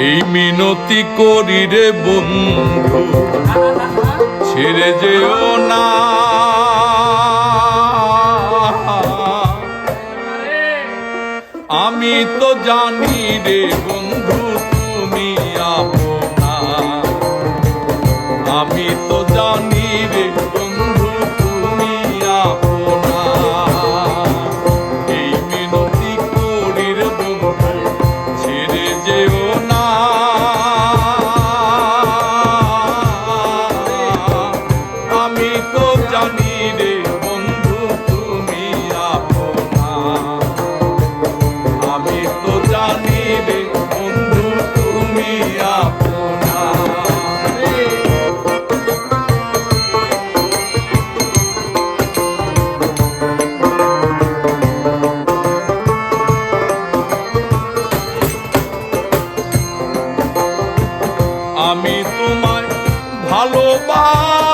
এই মিনতি করি রে বন্ধু ছেড়ে যেও না। আমি তো জানি রে বন্ধু আমি তোমায় ভালোবাস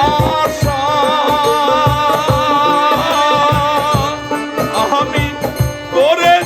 আশা। আমি করে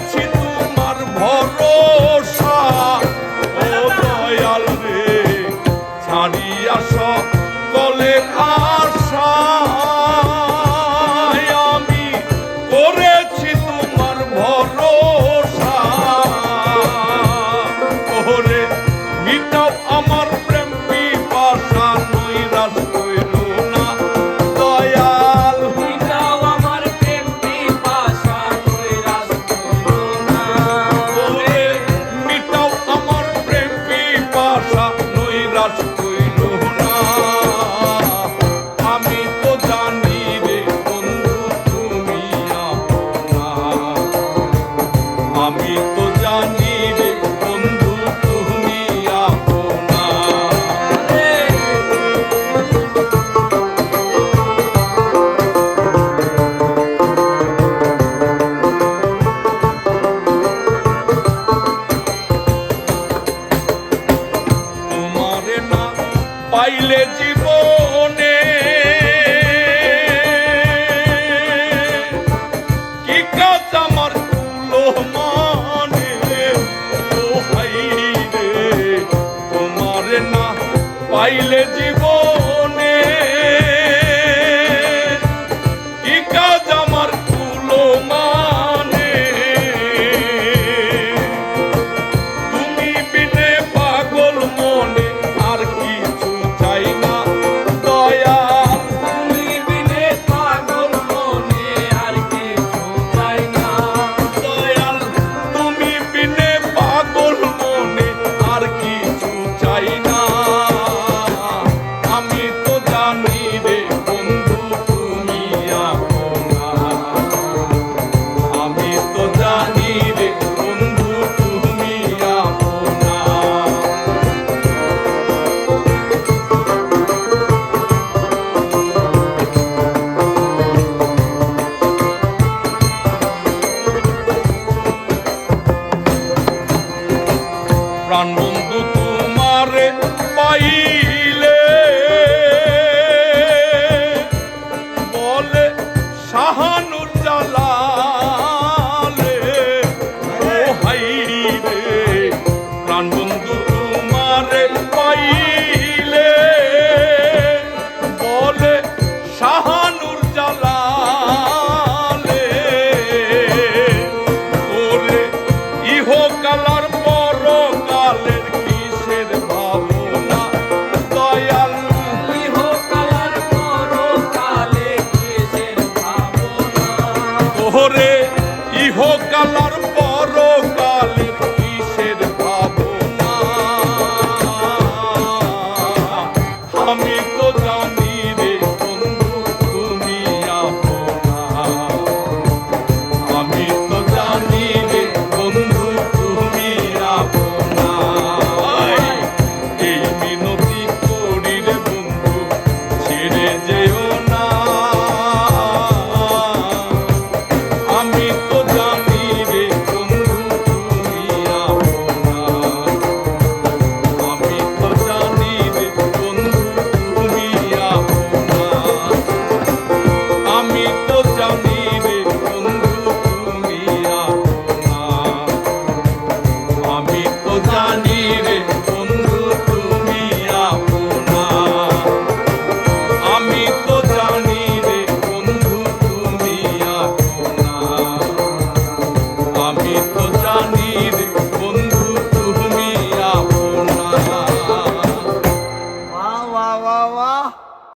পাইলে জীবনে। কি কাজ আমার তুলো মনে ও হাই রে তোমার না পাইলে জীবন প্রাণ বন্ধু তোমারে পাই আমি